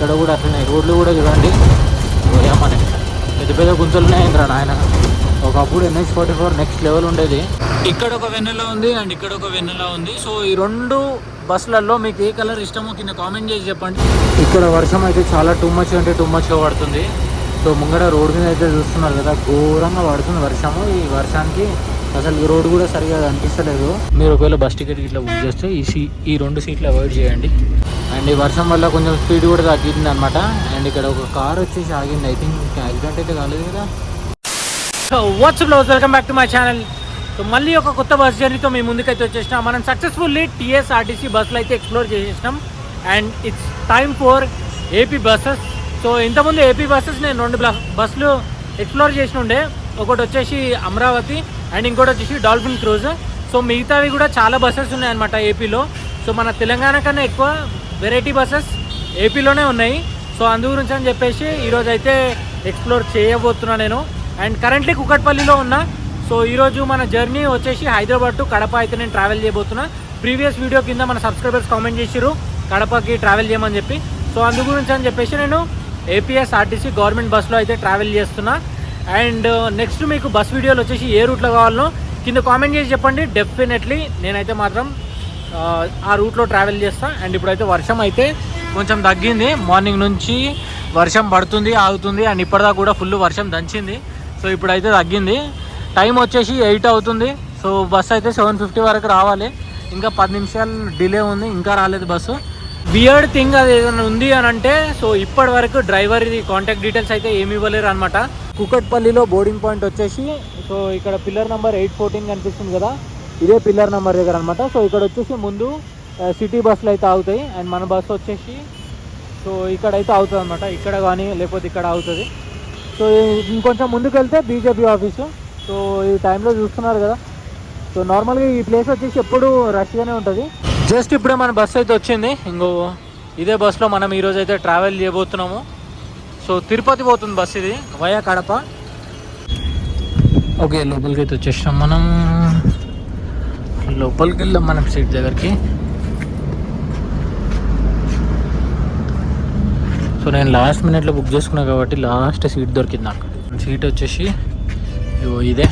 ఇక్కడ కూడా అట్లనే రోడ్లు కూడా చూడండి. ఏమని పెద్ద పెద్ద గుంతలు ఉన్నాయండి నాయన. ఒకప్పుడు NH forty four next level ఉండేది. ఇక్కడ ఒక వెన్నెల ఉంది అండ్ ఇక్కడ ఒక వెన్నెల ఉంది. సో ఈ రెండు బస్సులలో మీకు ఏ కలర్ ఇష్టమో కింద కామెంట్ చేసి చెప్పండి. ఇక్కడ వర్షం అయితే చాలా టూ మచ్ అంటే టూ మచ్గా పడుతుంది. సో ముంగడ రోడ్డు మీద అయితే చూస్తున్నారు కదా ఘోరంగా పడుతుంది వర్షము. ఈ వర్షానికి అసలు ఈ రోడ్డు కూడా సరిగా అనిపిస్తలేదు మీరు ఒకవేళ బస్ టికెట్ ఇట్లా బుక్ చేస్తే ఈ సీ ఈ రెండు సీట్లు అవాయిడ్ చేయండి. అండ్ ఈ వర్షం వల్ల కొంచెం స్పీడ్ కూడా తగ్గింది అనమాట అండ్ ఇక్కడ ఒక కార్ వచ్చేసి ఆగింది. ఐ థింక్ యాక్సిడెంట్ అయితే కాలేదు కదా. So what's blow welcome back to my channel so మళ్ళీ ఒక కొత్త బస్ జర్నీతో మేము ముందుకైతే వచ్చేసినాం. మనం సక్సెస్ఫుల్లీ టీఎస్ఆర్టీసీ బస్సులు అయితే explore చేసేసినాం. And it's time for AP buses so ఇంతకుముందు ఏపీ బస్సెస్ నేను రెండు బస్సులు ఎక్స్ప్లోర్ చేసిన ఉండే. ఒకటి వచ్చేసి అమరావతి అండ్ ఇంకోటి వచ్చేసి డాల్ఫిన్ క్రూజ్ సో మిగతావి కూడా చాలా బస్సెస్ ఉన్నాయన్నమాట ఏపీలో సో మన తెలంగాణ కన్నా ఎక్కువ వెరైటీ బస్సెస్ ఏపీలోనే ఉన్నాయి. సో అందు గురించి అని చెప్పేసి ఈరోజు అయితే ఎక్స్ప్లోర్ చేయబోతున్నా నేను. అండ్ కరెంట్లీ కుకట్పల్లిలో ఉన్నా. సో ఈరోజు మన జర్నీ వచ్చేసి హైదరాబాద్ టు కడప అయితే నేను ట్రావెల్ చేయబోతున్నా. ప్రీవియస్ వీడియో కింద మన సబ్స్క్రైబర్స్ కామెంట్ చేసిరు కడపకి ట్రావెల్ చేయమని చెప్పి. సో అందు గురించి అని చెప్పేసి నేను ఏపీఎస్ ఆర్టీసీ గవర్నమెంట్ బస్సులో అయితే ట్రావెల్ చేస్తున్నా. అండ్ నెక్స్ట్ మీకు బస్ వీడియోలు వచ్చేసి ఏ రూట్లో కావాలనో కింద కామెంట్ చేసి చెప్పండి. డెఫినెట్లీ నేనైతే మాత్రం ఆ, రూట్లో ట్రావెల్ చేస్తా. అండ్ ఇప్పుడైతే వర్షం అయితే కొంచెం తగ్గింది. మార్నింగ్ నుంచి వర్షం పడుతుంది ఆగుతుంది. అండ్ ఇప్పటిదాకా కూడా ఫుల్ వర్షం దంచింది. సో ఇప్పుడైతే తగ్గింది. టైం వచ్చేసి ఎయిట్ అవుతుంది. సో బస్ అయితే సెవెన్ ఫిఫ్టీ వరకు రావాలి. ఇంకా పది నిమిషాలు డిలే ఉంది. ఇంకా రాలేదు బస్సు బియర్డ్ థింగ్ అది ఏదైనా ఉంది అని అంటే సో ఇప్పటి వరకు డ్రైవర్ కాంటాక్ట్ డీటెయిల్స్ అయితే ఏమి ఇవ్వలేరు అనమాట కుకట్పల్లిలో బోర్డింగ్ పాయింట్ వచ్చేసి సో ఇక్కడ పిల్లర్ నెంబర్ ఎయిట్ ఫోర్టీన్ కనిపిస్తుంది కదా. ఇదే పిల్లర్ నెంబర్ దగ్గర అనమాట సో ఇక్కడ వచ్చేసి ముందు సిటీ బస్సులు అయితే ఆగుతాయి. అండ్ మన బస్సు వచ్చేసి సో ఇక్కడ అయితే అవుతుంది అనమాట ఇక్కడ కానీ లేకపోతే ఇక్కడ అవుతుంది సో ఇంకొంచెం ముందుకు వెళ్తే బీజేపీ ఆఫీసు. సో ఈ టైంలో చూస్తున్నారు కదా. సో నార్మల్గా ఈ ప్లేస్ వచ్చేసి ఎప్పుడు రష్గానే ఉంటుంది. జస్ట్ ఇప్పుడే మన బస్సు అయితే వచ్చింది. ఇంకో ఇదే బస్సులో మనం ఈరోజు అయితే ట్రావెల్ చేయబోతున్నాము. సో తిరుపతి పోతుంది బస్సు ఇది వయా కడప. ఓకే లోపలికి అయితే వచ్చేసాం మనం. లోపలికి వెళ్ళాం మనం సీట్ దగ్గరికి. సో నేను లాస్ట్ మినిట్లో బుక్ చేసుకున్నా కాబట్టి లాస్ట్ సీట్ దొరికింది నాకు. సీట్ వచ్చేసి ఇదే.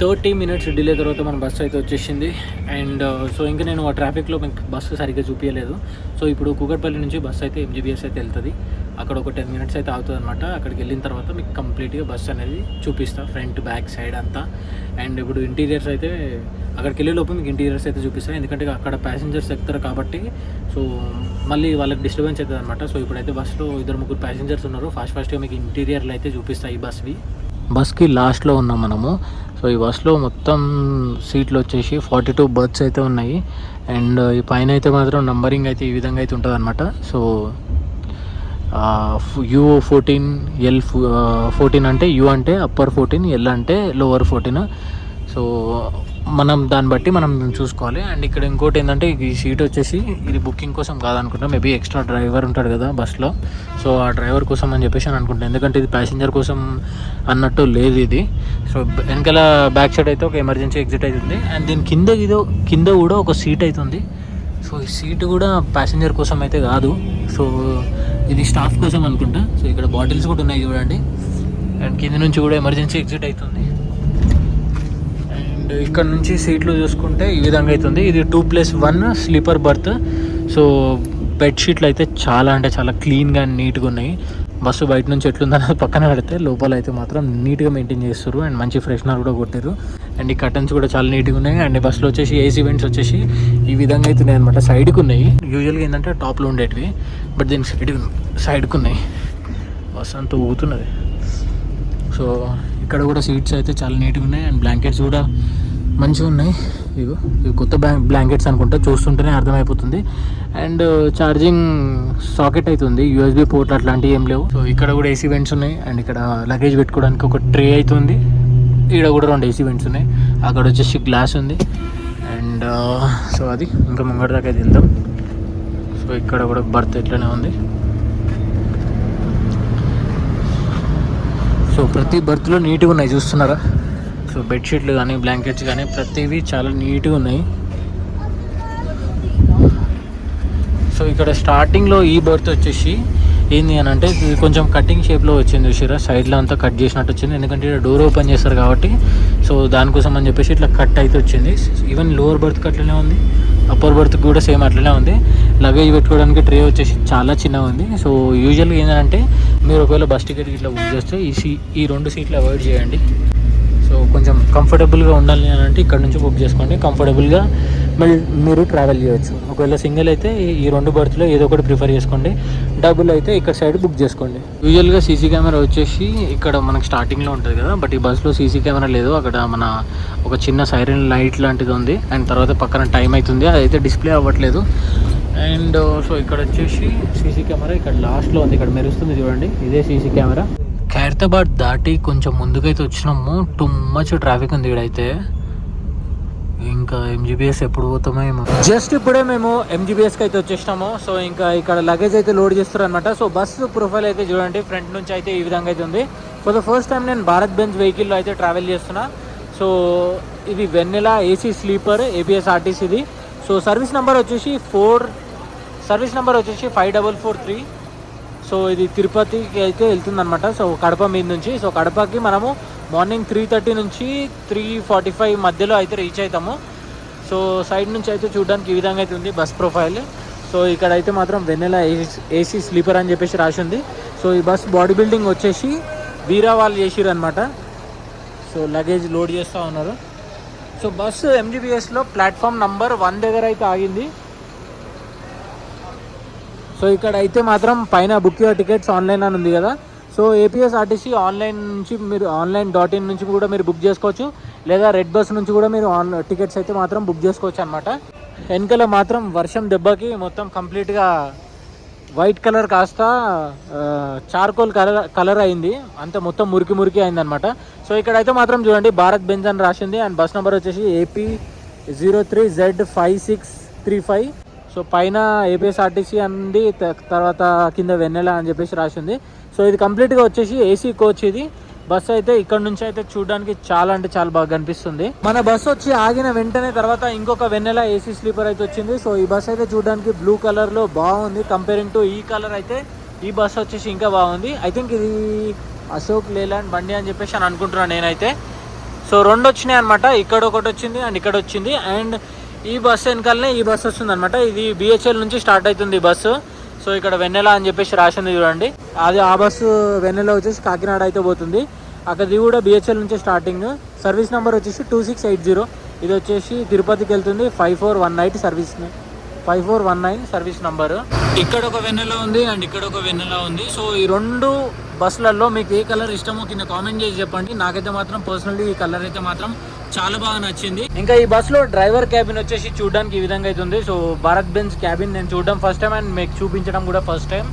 థర్టీ మినిట్స్ డిలే తర్వాత మన బస్సు అయితే వచ్చేసింది. అండ్ uh, సో ఇంకా నేను ఆ ట్రాఫిక్లో మీకు బస్సు సరిగ్గా చూపించలేదు సో ఇప్పుడు కూకట్పల్లి నుంచి బస్సు అయితే ఎంజీబీఎస్ అయితే వెళ్తుంది. అక్కడ ఒక టెన్ మినిట్స్ అయితే అవుతుంది అనమాట అక్కడికి వెళ్ళిన తర్వాత మీకు కంప్లీట్గా బస్సు అనేది చూపిస్తాను ఫ్రంట్ బ్యాక్ సైడ్ అంతా. అండ్ ఇప్పుడు ఇంటీరియర్స్ అయితే అక్కడికి వెళ్ళే లోపు మీకు ఇంటీరియర్స్ అయితే చూపిస్తాను ఎందుకంటే అక్కడ ప్యాసింజర్స్ ఎక్కుతారు కాబట్టి సో మళ్ళీ వాళ్ళకి డిస్టర్బెన్స్ అవుతుంది అనమాట సో ఇప్పుడైతే బస్సులో ఇద్దరు ముగ్గురు ప్యాసింజర్స్ ఉన్నారు. ఫాస్ట్ ఫాస్ట్గా మీకు ఇంటీరియర్లు అయితే చూపిస్తాయి ఈ బస్వి. బస్కి లాస్ట్లో ఉన్నాం మనము. సో ఈ బస్లో మొత్తం సీట్లు వచ్చేసి ఫార్టీ టూ బర్త్స్ అయితే ఉన్నాయి. అండ్ ఈ పైన అయితే మాత్రం నంబరింగ్ అయితే ఈ విధంగా అయితే ఉంటుంది అనమాట so U fourteen L fourteen అంటే యూ అంటే అప్పర్ ఫోర్టీన్ ఎల్ అంటే లోవర్ ఫోర్టీన్ సో మనం దాన్ని బట్టి మనం చూసుకోవాలి. అండ్ ఇక్కడ ఇంకోటి ఏంటంటే ఈ సీట్ వచ్చేసి ఇది బుకింగ్ కోసం కాదనుకుంటా. మేబీ ఎక్స్ట్రా డ్రైవర్ ఉంటాడు కదా బస్లో సో ఆ డ్రైవర్ కోసం అని చెప్పేసి అని అనుకుంటాను ఎందుకంటే ఇది ప్యాసింజర్ కోసం అన్నట్టు లేదు ఇది. సో వెనకాల బ్యాక్ సైడ్ అయితే ఒక ఎమర్జెన్సీ ఎగ్జిట్ అవుతుంది అండ్ దీని కింద ఇదో కింద కూడా ఒక సీట్ అవుతుంది సో ఈ సీట్ కూడా ప్యాసింజర్ కోసం అయితే కాదు. సో ఇది స్టాఫ్ కోసం అనుకుంటా. సో ఇక్కడ బాటిల్స్ కూడా ఉన్నాయి చూడండి. అండ్ కింద నుంచి కూడా ఎమర్జెన్సీ ఎగ్జిట్ అవుతుంది అండ్ ఇక్కడ నుంచి సీట్లు చూసుకుంటే ఈ విధంగా అవుతుంది. ఇది two plus one sleeper berth so బెడ్షీట్లు అయితే చాలా అంటే చాలా క్లీన్గా నీట్గా ఉన్నాయి. బస్సు బయట నుంచి ఎట్లుందని పక్కన పెడితే లోపల అయితే మాత్రం నీట్గా మెయింటైన్ చేస్తారు. అండ్ మంచి ఫ్రెషనర్ కూడా కొట్టారు. అండ్ ఈ కర్టన్స్ కూడా చాలా నీట్గా ఉన్నాయి. అండ్ బస్సులో వచ్చేసి ఏసీ వెంట్స్ వచ్చేసి ఈ విధంగా అయితే ఉన్నాయి అనమాట సైడ్కి ఉన్నాయి. యూజువల్గా ఏంటంటే టాప్లో ఉండేటివి. బట్ దీనికి సైడ్ సైడ్కి ఉన్నాయి. బస్సు అంతా ఊగుతున్నది. సో ఇక్కడ కూడా సీట్స్ అయితే చాలా నీట్గా ఉన్నాయి అండ్ బ్లాంకెట్స్ కూడా మంచిగా ఉన్నాయి. ఇగో ఇవి కొత్త బ్లాంకెట్స్ అనుకుంటా చూస్తుంటేనే అర్థమైపోతుంది. అండ్ ఛార్జింగ్ సాకెట్ అవుతుంది యూఎస్బి పోర్ట్ అట్లాంటివి ఏం లేవు. సో ఇక్కడ కూడా ఏసీ వెంట్స్ ఉన్నాయి అండ్ ఇక్కడ లగేజ్ పెట్టుకోవడానికి ఒక ట్రే అవుతుంది ఇక్కడ కూడా రెండు ఏసీ వెంట్స్ ఉన్నాయి. అక్కడ వచ్చేసి గ్లాస్ ఉంది. అండ్ సో uh, అది ఇంకా ముంగడి దాకా అయితే వెళ్దాం సో ఇక్కడ కూడా బర్త్ ఎట్లనే ఉంది. సో ప్రతి బర్త్లో నీట్గా ఉన్నాయి చూస్తున్నారా? సో బెడ్షీట్లు కానీ బ్లాంకెట్స్ కానీ ప్రతివి చాలా నీట్గా ఉన్నాయి. సో ఇక్కడ స్టార్టింగ్లో ఈ బర్త్ వచ్చేసి ఏంది అని అంటే ఇది కొంచెం కటింగ్ షేప్లో వచ్చింది చూసిరా సైడ్లో అంతా కట్ చేసినట్టు వచ్చింది. ఎందుకంటే ఇక్కడ డోర్ ఓపెన్ చేస్తారు కాబట్టి సో దానికోసం అని చెప్పేసి ఇట్లా కట్ అయితే వచ్చింది. ఈవెన్ లోవర్ బర్త్ కట్లనే ఉంది. అప్పర్ బర్త్ కూడా సేమ్ అట్లనే ఉంది. లగేజ్ పెట్టుకోవడానికి ట్రే వచ్చేసి చాలా చిన్నగా ఉంది. సో యూజువల్గా ఏంటంటే మీరు ఒకవేళ బస్ టికెట్ ఇట్లా బుక్ చేస్తే ఈ సీ ఈ రెండు సీట్లు అవాయిడ్ చేయండి. సో కొంచెం కంఫర్టబుల్గా ఉండాలి అని అంటే ఇక్కడ నుంచి బుక్ చేసుకోండి. కంఫర్టబుల్గా మీరు ట్రావెల్ చేయొచ్చు. ఒకవేళ సింగిల్ అయితే ఈ- రెండు బర్త్లో ఏదో ఒకటి ప్రిఫర్ చేసుకోండి. డబుల్ అయితే ఇక్కడ సైడ్ బుక్ చేసుకోండి. యూజువల్గా సీసీ కెమెరా వచ్చేసి ఇక్కడ మనకి స్టార్టింగ్లో ఉంటుంది కదా బట్ ఈ బస్సులో సీసీ కెమెరా లేదు. అక్కడ మన ఒక చిన్న సైరన్ లైట్ లాంటిది ఉంది. అండ్ తర్వాత పక్కన టైం అవుతుంది. అదైతే డిస్ప్లే అవ్వట్లేదు. అండ్ సో uh, ఇక్కడ వచ్చేసి సీసీ కెమెరా ఇక్కడ లాస్ట్లో ఉంది. ఇక్కడ మెరుస్తుంది చూడండి. ఇదే సీసీ కెమెరా ఖైరతాబాద్ దాటి కొంచెం ముందుకైతే వచ్చినాము. టూ మచ్ ట్రాఫిక్ ఉంది ఇక్కడైతే. ఇంకా ఎంజీబీఎస్ ఎప్పుడు పోతామో ఏమో. జస్ట్ ఇప్పుడే మేము ఎంజీబీఎస్కి అయితే వచ్చేసినాము. సో ఇంకా ఇక్కడ లగేజ్ అయితే లోడ్ చేస్తారు అనమాట సో బస్సు ప్రొఫైల్ అయితే చూడండి. ఫ్రంట్ నుంచి అయితే ఈ విధంగా అయితే ఉంది. ఫర్ ద ఫస్ట్ టైం నేను భారత్ బెంచ్ వెహికల్లో అయితే ట్రావెల్ చేస్తున్నా. సో ఇది వెన్నెల ఏసీ స్లీపర్ ఏబిఎస్ ఆర్టీసీది సో సర్వీస్ నెంబర్ వచ్చేసి ఫోర్ సర్వీస్ నెంబర్ వచ్చేసి five double four three so ఇది తిరుపతికి అయితే వెళ్తుంది అనమాట సో కడప మీద నుంచి. సో కడపకి మనము మార్నింగ్ త్రీ థర్టీ నుంచి త్రీ ఫార్టీ ఫైవ్ మధ్యలో అయితే రీచ్ అవుతాము సో సైడ్ నుంచి అయితే చూడడానికి ఈ విధంగా అయితే ఉంది బస్ ప్రొఫైల్ సో ఇక్కడ అయితే మాత్రం వెన్నెల ఏసీ స్లీపర్ అని చెప్పేసి రాసి ఉంది. సో ఈ బస్ బాడీ బిల్డింగ్ వచ్చేసి వీరా వాళ్ళు చేసిరు అనమాట సో లగేజ్ లోడ్ చేస్తూ ఉన్నారు. సో బస్సు ఎంజీబీఎస్లో ప్లాట్ఫామ్ నంబర్ వన్ దగ్గర అయితే ఆగింది. సో ఇక్కడ అయితే మాత్రం పైన బుక్ యువర్ టికెట్స్ ఆన్లైన్ అని ఉంది కదా. సో ఏపీఎస్ఆర్టీసీ ఆన్లైన్ నుంచి మీరు ఆన్లైన్ డాట్ ఇన్ నుంచి కూడా మీరు బుక్ చేసుకోవచ్చు. లేదా రెడ్ బస్ నుంచి కూడా మీరు ఆన్ టికెట్స్ అయితే మాత్రం బుక్ చేసుకోవచ్చు అనమాట వెనకల మాత్రం వర్షం దెబ్బకి మొత్తం కంప్లీట్గా వైట్ కలర్ కాస్త చార్కోల్ కలర్ కలర్ అయింది. అంత మొత్తం మురికి మురికి అయింది అనమాట సో ఇక్కడైతే మాత్రం చూడండి భారత్ బెంజ్ అని రాసింది. అండ్ బస్ నెంబర్ వచ్చేసి AP zero three Z five six three five so పైన ఏపీఎస్ఆర్టీసీ అంది తర్వాత కింద వెన్నెల అని చెప్పేసి రాసింది. సో ఇది కంప్లీట్గా వచ్చేసి ఏసీ కోచ్ ఇది. బస్ అయితే ఇక్కడ నుంచి అయితే చూడడానికి చాలా అంటే చాలా బాగా కనిపిస్తుంది. మన బస్సు వచ్చి ఆగిన వెంటనే తర్వాత ఇంకొక వెన్నెల ఏసీ స్లీపర్ అయితే వచ్చింది. సో ఈ బస్సు అయితే చూడడానికి బ్లూ కలర్లో బాగుంది. కంపేరింగ్ టు ఈ కలర్ అయితే ఈ బస్సు వచ్చేసి ఇంకా బాగుంది. ఐ థింక్ ఇది అశోక్ లేలాండ్ బండి అని చెప్పేసి అని అనుకుంటున్నాను నేనైతే. సో రెండు వచ్చినాయి అనమాట ఇక్కడ ఒకటి వచ్చింది అండ్ ఇక్కడ వచ్చింది. అండ్ ఈ బస్సు వెనకాలనే ఈ బస్సు వస్తుంది అనమాట ఇది బిహెచ్ఎల్ నుంచి స్టార్ట్ అవుతుంది ఈ బస్సు. సో ఇక్కడ వెన్నెల అని చెప్పేసి రాసింది చూడండి. అది ఆ బస్సు వెన్నెల వచ్చేసి కాకినాడ అయితే పోతుంది. అక్కడిది కూడా బిహెచ్ఎల్ నుంచి స్టార్టింగ్ సర్వీస్ నెంబర్ వచ్చేసి టూ సిక్స్ ఎయిట్ జీరో ఇది వచ్చేసి తిరుపతికి వెళ్తుంది five four one night service five four one nine service number ఇక్కడ ఒక వెన్నెల ఉంది అండ్ ఇక్కడ ఒక వెన్నెల ఉంది. సో ఈ రెండు బస్సులలో మీకు ఏ కలర్ ఇష్టమో కింద కామెంట్ చేసి చెప్పండి. నాకైతే మాత్రం పర్సనల్లీ ఈ కలర్ అయితే మాత్రం చాలా బాగా నచ్చింది. ఇంకా ఈ బస్సులో డ్రైవర్ క్యాబిన్ వచ్చేసి చూడడానికి ఈ విధంగా అయితే ఉంది. సో భారత్ బెంజ్ క్యాబిన్ నేను చూడడం ఫస్ట్ టైం అండ్ మీకు చూపించడం కూడా ఫస్ట్ టైం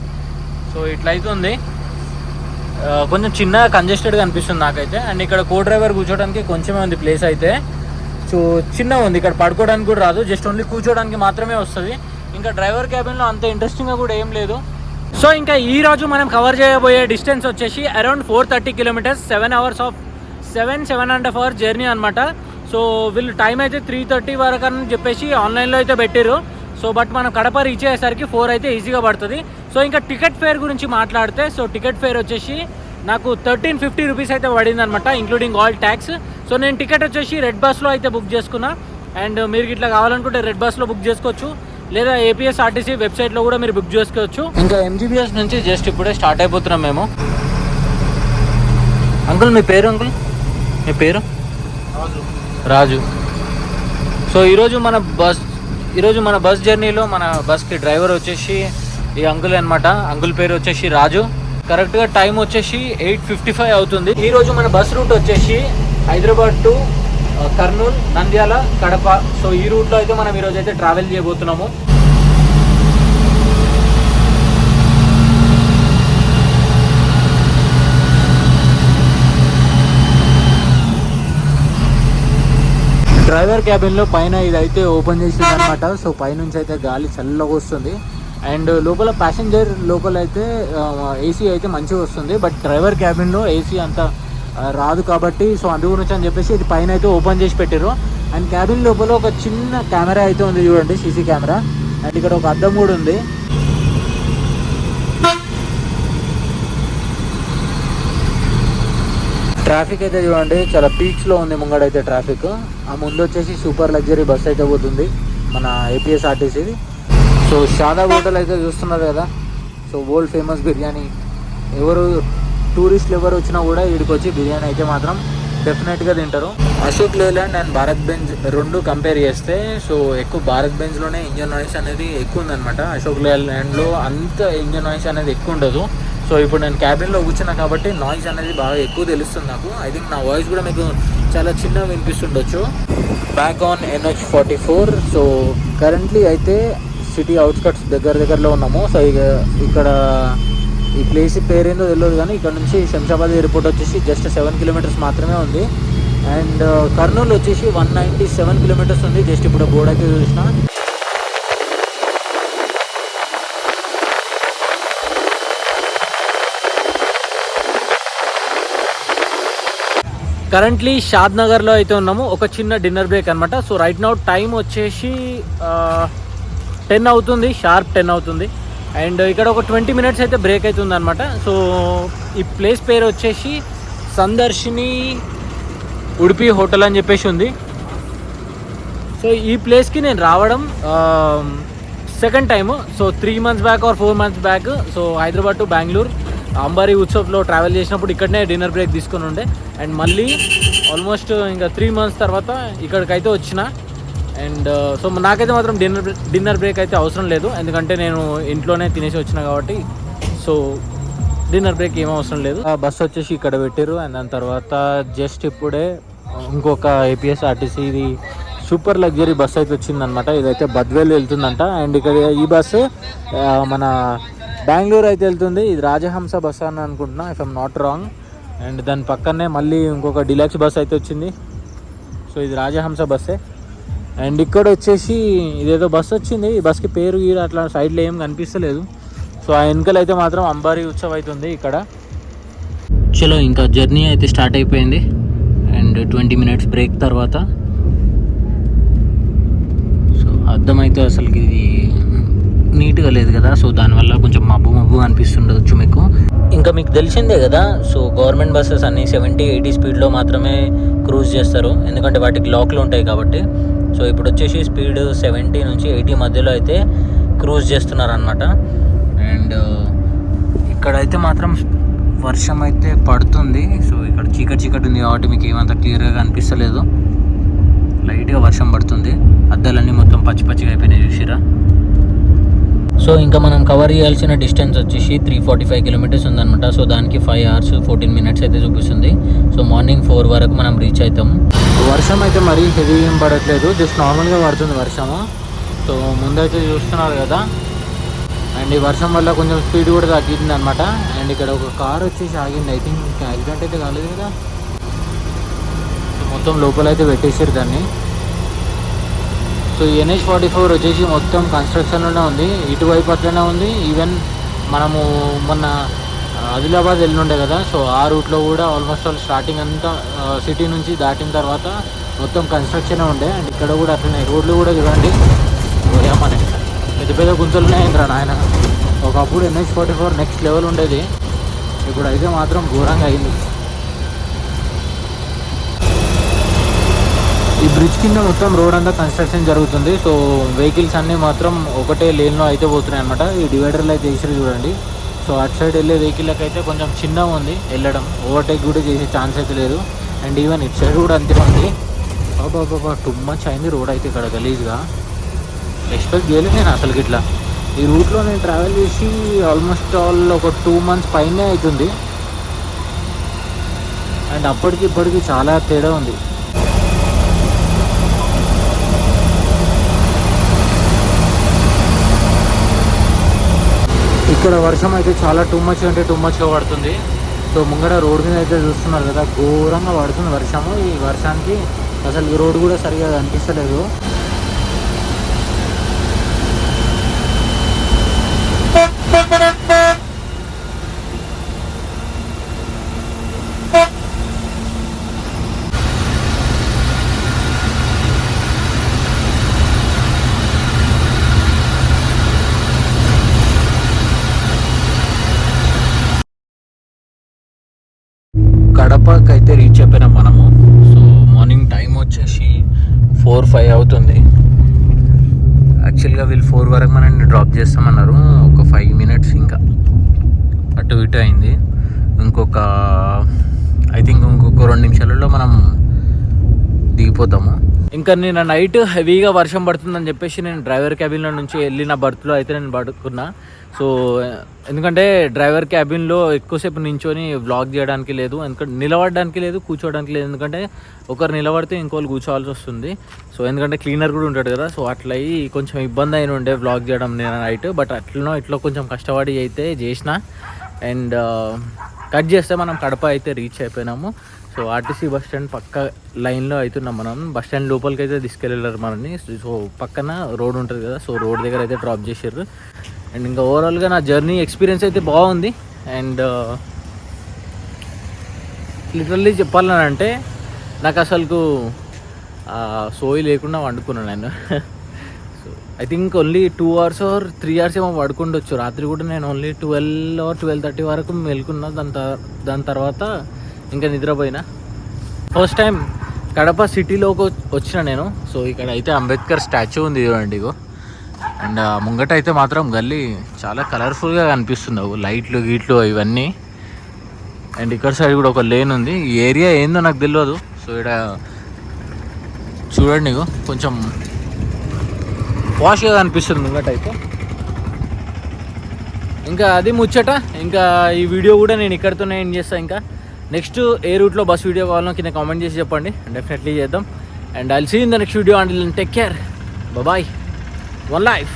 సో ఇట్లా అయితే ఉంది కొంచెం చిన్న కంజెస్టెడ్గా అనిపిస్తుంది నాకైతే. అండ్ ఇక్కడ కో డ్రైవర్ కూర్చోడానికి కొంచెమే ఉంది ప్లేస్ అయితే. సో చిన్నగా ఉంది. ఇక్కడ పడుకోవడానికి కూడా రాదు. జస్ట్ ఓన్లీ కూర్చోడానికి మాత్రమే వస్తుంది. ఇంకా డ్రైవర్ క్యాబిన్లో అంత ఇంట్రెస్టింగ్గా కూడా ఏం లేదు. సో ఇంకా ఈ రోజు మనం కవర్ చేయబోయే డిస్టెన్స్ వచ్చేసి around four thirty kilometres seven hours of seven seven and half hour journey అనమాట సో వీళ్ళు టైం అయితే త్రీ థర్టీ వరకు అని చెప్పేసి ఆన్లైన్లో అయితే పెట్టారు సో బట్ మనం కడప రీచ్ అయ్యేసరికి ఫోర్ అయితే ఈజీగా పడుతుంది. సో ఇంకా టికెట్ ఫేర్ గురించి మాట్లాడితే సో టికెట్ ఫేర్ వచ్చేసి నాకు థర్టీన్ ఫిఫ్టీ రూపీస్ అయితే పడింది అనమాట ఇంక్లూడింగ్ ఆల్ ట్యాక్స్ సో నేను టికెట్ వచ్చేసి రెడ్ బస్లో అయితే బుక్ చేసుకున్నా. అండ్ మీరు ఇట్లా కావాలనుకుంటే రెడ్ బస్లో బుక్ చేసుకోవచ్చు. లేదా ఏపీఎస్ ఆర్టీసీ వెబ్సైట్లో కూడా మీరు బుక్ చేసుకోవచ్చు. ఇంకా ఎంజీబీఎస్ నుంచి జస్ట్ ఇప్పుడే స్టార్ట్ అయిపోతున్నాం మేము. అంకుల్ మీ పేరు అంకుల్ మీ పేరు? రాజు. సో ఈరోజు మన బస్ ఈరోజు మన బస్ జర్నీలో మన బస్కి డ్రైవర్ వచ్చేసి ఈ అంకుల్ అనమాట అంకుల్ పేరు వచ్చేసి రాజు. కరెక్ట్గా టైం వచ్చేసి ఎయిట్ ఫిఫ్టీ ఫైవ్ అవుతుంది. ఈరోజు మన బస్ రూట్ వచ్చేసి హైదరాబాద్ టు కర్నూల్ కర్నూలు నంద్యాల కడప. సో ఈ రూట్లో అయితే మనం ఈరోజు అయితే ట్రావెల్ చేయబోతున్నాము. డ్రైవర్ క్యాబిన్లో పైన ఇదైతే ఓపెన్ చేసింది అనమాట సో పైనుంచి అయితే గాలి చల్లగా వస్తుంది. అండ్ లోపల ప్యాసింజర్ లోపల అయితే ఏసీ అయితే మంచిగా వస్తుంది. బట్ డ్రైవర్ క్యాబిన్లో ఏసీ అంత రాదు కాబట్టి సో అందు గురించి అని చెప్పేసి ఇది పైన అయితే ఓపెన్ చేసి పెట్టారు అండ్ క్యాబిన్ లోపల ఒక చిన్న కెమెరా అయితే ఉంది చూడండి సీసీ కెమెరా. అండ్ ఇక్కడ ఒక అద్దం కూడా ఉంది. ట్రాఫిక్ అయితే చూడండి చాలా పీక్స్లో ఉంది ముంగడైతే ట్రాఫిక్ ఆ ముందు వచ్చేసి సూపర్ లగ్జరీ బస్ అయితే పోతుంది మన ఏపీఎస్ఆర్టీసీది సో షాదాబ్ హోటల్ అయితే చూస్తున్నారు కదా. So world famous biryani. ఎవరు టూరిస్టులు ఎవరు వచ్చినా కూడా వీడికి వచ్చి బిర్యానీ అయితే మాత్రం డెఫినెట్గా తింటారు. Ashok Layland and Bharat Benz రెండు కంపేర్ చేస్తే సో ఎక్కువ భారత్ బెంజ్లోనే ఇంజన్ నాయిస్ అనేది ఎక్కువ ఉందన్నమాట. అశోక్ లేలాండ్లో అంత ఇంజన్ నాయిస్ అనేది ఎక్కువ ఉండదు. సో ఇప్పుడు నేను క్యాబిన్లో కూర్చున్నా కాబట్టి నాయిస్ అనేది బాగా ఎక్కువ తెలుస్తుంది నాకు. ఐ థింక్ నా వాయిస్ కూడా మీకు చాలా చిన్నగా వినిపిస్తుండొచ్చు. Back on NH forty four so currently అయితే సిటీ అవుట్స్కట్స్ దగ్గర దగ్గరలో ఉన్నాము. సో ఇక ఇక్కడ ఈ ప్లేస్ పేరేందో తెలియదు కానీ ఇక్కడ నుంచి శంషాబాద్ ఎయిర్పోర్ట్ వచ్చేసి జస్ట్ సెవెన్ కిలోమీటర్స్ మాత్రమే ఉంది. అండ్ uh, కర్నూలు వచ్చేసి వన్ నైంటీ సెవెన్ కిలోమీటర్స్ ఉంది. జస్ట్ ఇప్పుడు బోర్డ్ అయితే చూసిన. కరెంట్లీ షాద్ నగర్లో అయితే ఉన్నాము. ఒక చిన్న డిన్నర్ బ్రేక్ అనమాట సో రైట్ నౌ టైం వచ్చేసి టెన్ అవుతుంది. షార్ప్ టెన్ అవుతుంది. అండ్ ఇక్కడ ఒక ట్వంటీ మినిట్స్ అయితే బ్రేక్ అవుతుంది అనమాట సో ఈ ప్లేస్ పేరు వచ్చేసి సందర్శిని ఉడిపి హోటల్ అని చెప్పేసి ఉంది. సో ఈ ప్లేస్కి నేను రావడం second time so three months back or four months back so Hyderabad to Bengaluru Ambari ఉత్సవ్లో travel చేసినప్పుడు ఇక్కడనే డిన్నర్ బ్రేక్ తీసుకొని ఉండే. అండ్ మళ్ళీ ఆల్మోస్ట్ ఇంకా త్రీ మంత్స్ తర్వాత ఇక్కడికైతే వచ్చిన. అండ్ సో uh, నాకైతే మాత్రం డిన్నర్ డిన్నర్ బ్రేక్ అయితే అవసరం లేదు. ఎందుకంటే నేను ఇంట్లోనే తినేసి వచ్చిన కాబట్టి. సో డిన్నర్ బ్రేక్ ఏం అవసరం లేదు. బస్ వచ్చేసి ఇక్కడ పెట్టారు అండ్ దాని తర్వాత జస్ట్ ఇప్పుడే ఇంకొక ఏపీఎస్ఆర్టీసీ ఇది సూపర్ లగ్జరీ బస్ అయితే వచ్చిందనమాట ఇదైతే బద్వేల్ వెళ్తుందంట. అండ్ ఇక్కడ ఈ బస్సు మన బెంగళూరు అయితే వెళ్తుంది. ఇది రాజహంస బస్ అని అనుకుంటున్నా. If I'm not wrong and దాని పక్కనే మళ్ళీ ఇంకొక డిలక్స్ బస్ అయితే వచ్చింది. సో ఇది రాజహంస బస్సే అండ్ ఇక్కడ వచ్చేసి ఇదేదో బస్ వచ్చింది. ఈ బస్కి పేరు గీరు అట్లా సైడ్లో ఏం కనిపిస్తలేదు. సో ఆ వెనుకలు అయితే మాత్రం అంబారీ ఉత్సవ్ అవుతుంది ఇక్కడ. చలో ఇంకా జర్నీ అయితే స్టార్ట్ అయిపోయింది. అండ్ ట్వంటీ మినిట్స్ బ్రేక్ తర్వాత. సో అర్థమైతే అసలుకి ఇది నీట్గా లేదు కదా సో దానివల్ల కొంచెం మబ్బు మబ్బు అనిపిస్తుండవచ్చు మీకు. ఇంకా మీకు తెలిసిందే కదా సో గవర్నమెంట్ బస్సెస్ అన్ని సెవెంటీ ఎయిటీ స్పీడ్లో మాత్రమే క్రూజ్ చేస్తారు. ఎందుకంటే వాటికి లాక్లు ఉంటాయి కాబట్టి. సో ఇప్పుడు వచ్చేసి స్పీడ్ సెవెంటీ నుంచి ఎయిటీ మధ్యలో అయితే క్రూజ్ చేస్తున్నారనమాట అండ్ ఇక్కడైతే మాత్రం వర్షం అయితే పడుతుంది. సో ఇక్కడ చీకటి చీకటి ఉంది కాబట్టి మీకు ఏమంత క్లియర్గా కనిపిస్తలేదు. లైట్గా వర్షం పడుతుంది. అద్దాలన్నీ మొత్తం పచ్చి పచ్చిగా అయిపోయినాయి చూసిరా సో ఇంకా మనం కవర్ చేయాల్సిన డిస్టెన్స్ వచ్చేసి త్రీ ఫార్టీ ఫైవ్ కిలోమీటర్స్ ఉందన్నమాట. సో దానికి ఫైవ్ అవర్స్ ఫోర్టీన్ మినిట్స్ అయితే చూపిస్తుంది. సో మార్నింగ్ ఫోర్ వరకు మనం రీచ్ అవుతాం. వర్షం అయితే మరీ హెవీ ఏం పడట్లేదు. జస్ట్ నార్మల్గా పడుతుంది వర్షము. సో ముందైతే చూస్తున్నారు కదా. అండ్ ఈ వర్షం వల్ల కొంచెం స్పీడ్ కూడా తగ్గింది అనమాట అండ్ ఇక్కడ ఒక కార్ వచ్చేసి ఆగింది. ఐ థింక్ యాక్సిడెంట్ అయితే కాలేదు కదా. మొత్తం లోపల అయితే పెట్టేసారు దాన్ని. సో ఎన్హెచ్ ఫార్టీ ఫోర్ వచ్చేసి మొత్తం కన్స్ట్రక్షన్లోనే ఉంది. ఇటువైపు అట్లనే ఉంది. ఈవెన్ మనము మొన్న ఆదిలాబాద్ వెళ్ళుండే కదా సో ఆ రూట్లో కూడా ఆల్మోస్ట్ ఆల్ స్టార్టింగ్ అంతా సిటీ నుంచి దాటిన తర్వాత మొత్తం కన్స్ట్రక్షన్ ఉండే. అండ్ ఇక్కడ కూడా అట్లనే రోడ్లు కూడా చూడండి. ఏమని పెద్ద పెద్ద గుంతలు అయిందిరా నాయన. ఒకప్పుడు NH forty four next level ఉండేది. ఇప్పుడు అయితే మాత్రం ఘోరంగా అయింది. ఈ బ్రిడ్జ్ కింద మొత్తం రోడ్ అంతా కన్స్ట్రక్షన్ జరుగుతుంది. సో వెహికల్స్ అన్నీ మాత్రం ఒకటే లేన్లో అయితే పోతున్నాయి అనమాట ఈ డివైడర్లు అయితే వేసారు చూడండి. సో అటు సైడ్ వెళ్ళే వెహికల్కి అయితే కొంచెం చిన్నగా ఉంది వెళ్ళడం. ఓవర్టేక్ కూడా చేసే ఛాన్స్ అయితే లేదు. అండ్ ఈవెన్ ఇటు సైడ్ కూడా అంతే ఉంది. బాబా టూ మచ్ అయింది రోడ్ అయితే ఇక్కడ గలీజ్గా. ఎక్స్పెక్ట్ చేయలేదు నేను అసలుకి ఇట్లా ఈ రూట్లో నేను ట్రావెల్ చేసి ఆల్మోస్ట్ ఆల్ ఒక టూ మంత్స్ పైనే అవుతుంది. అండ్ అప్పటికి ఇప్పటికి చాలా తేడా ఉంది. ఇక్కడ వర్షం అయితే చాలా టూ మచ్ అంటే టూ మచ్గా పడుతుంది. సో ముంగడ రోడ్ మీద అయితే చూస్తున్నారు కదా ఘోరంగా పడుతుంది వర్షము. ఈ వర్షానికి అసలు ఈ రోడ్ కూడా సరిగా కనిపిస్తలేదు. పార్క్ అయితే రీచ్ అయిపోయినాం మనము. సో మార్నింగ్ టైం వచ్చేసి ఫోర్ ఫైవ్ అవుతుంది. యాక్చువల్గా వీళ్ళు ఫోర్ వరకు మనల్ని డ్రాప్ చేస్తామన్నారు. ఒక ఫైవ్ మినిట్స్ ఇంకా. అటు ఇటు అయింది. ఇంకొక ఐ థింక్ ఇంకొక రెండు నిమిషాలలో మనం దిగిపోతాము. ఇంకా నేను నైట్ హెవీగా వర్షం పడుతుందని చెప్పేసి నేను డ్రైవర్ క్యాబిన్లో నుంచి వెళ్ళిన బర్త్లో అయితే నేను పడుకున్నా. సో ఎందుకంటే డ్రైవర్ క్యాబిన్లో ఎక్కువసేపు నించొని వ్లాగ్ చేయడానికి లేదు ఎందుకంటే నిలబడడానికి లేదు కూర్చోవడానికి లేదు. ఎందుకంటే ఒకరు నిలబడితే ఇంకోళ్ళు కూర్చోవాల్సి వస్తుంది. సో ఎందుకంటే క్లీనర్ కూడా ఉంటాడు కదా సో అట్లా కొంచెం ఇబ్బంది అయిన ఉండే వ్లాగ్ చేయడం నేను నైట్. బట్ అట్లనో ఇట్లా కొంచెం కష్టపడి అయితే చేసిన. అండ్ కట్ చేస్తే మనం కడప అయితే రీచ్ అయిపోయినాము. సో ఆర్టీసీ బస్ స్టాండ్ పక్క లైన్లో అవుతున్నాం మనం. బస్ స్టాండ్ లోపలికి అయితే తీసుకెళ్ళారు మనని సో పక్కన రోడ్ ఉంటుంది కదా సో రోడ్ దగ్గర అయితే డ్రాప్ చేశారు అండ్ ఇంకా ఓవరాల్గా నా జర్నీ ఎక్స్పీరియన్స్ అయితే బాగుంది. అండ్ లిటరల్లీ చెప్పాలని అంటే నాకు అసలుకు సోయి లేకుండా వండుకున్నాను నేను. So I think only two hours or three hours ఏమో పడుకుండొచ్చు. రాత్రి కూడా నేను only twelve or twelve thirty వరకు మెలుకున్నా. దాని తర్వాత దాని తర్వాత ఇంకా నిద్రపోయినా. ఫస్ట్ టైం కడప సిటీలోకి వచ్చిన నేను. సో ఇక్కడ అయితే అంబేద్కర్ స్టాచ్యూ ఉంది చూడండి ఇగో. అండ్ ఆ ముంగట అయితే మాత్రం గల్లీ చాలా కలర్ఫుల్గా కనిపిస్తుంది. లైట్లు గీట్లు ఇవన్నీ. అండ్ ఇక్కడ సైడ్ కూడా ఒక లేన్ ఉంది. ఈ ఏరియా ఏందో నాకు తెలియదు సో ఇక్కడ చూడండి ఇగో. కొంచెం వాష్గా కనిపిస్తుంది ముంగట అయితే ఇంకా అది ముచ్చట. ఇంకా ఈ వీడియో కూడా నేను ఇక్కడితోనే ఏం చేస్తాను ఇంకా. నెక్స్ట్ ఏ రూట్లో బస్ వీడియో కావాలో కింద కామెంట్ చేసి చెప్పండి. డెఫినెట్లీ చేద్దాం. And I'll see in the next video and take care bye one life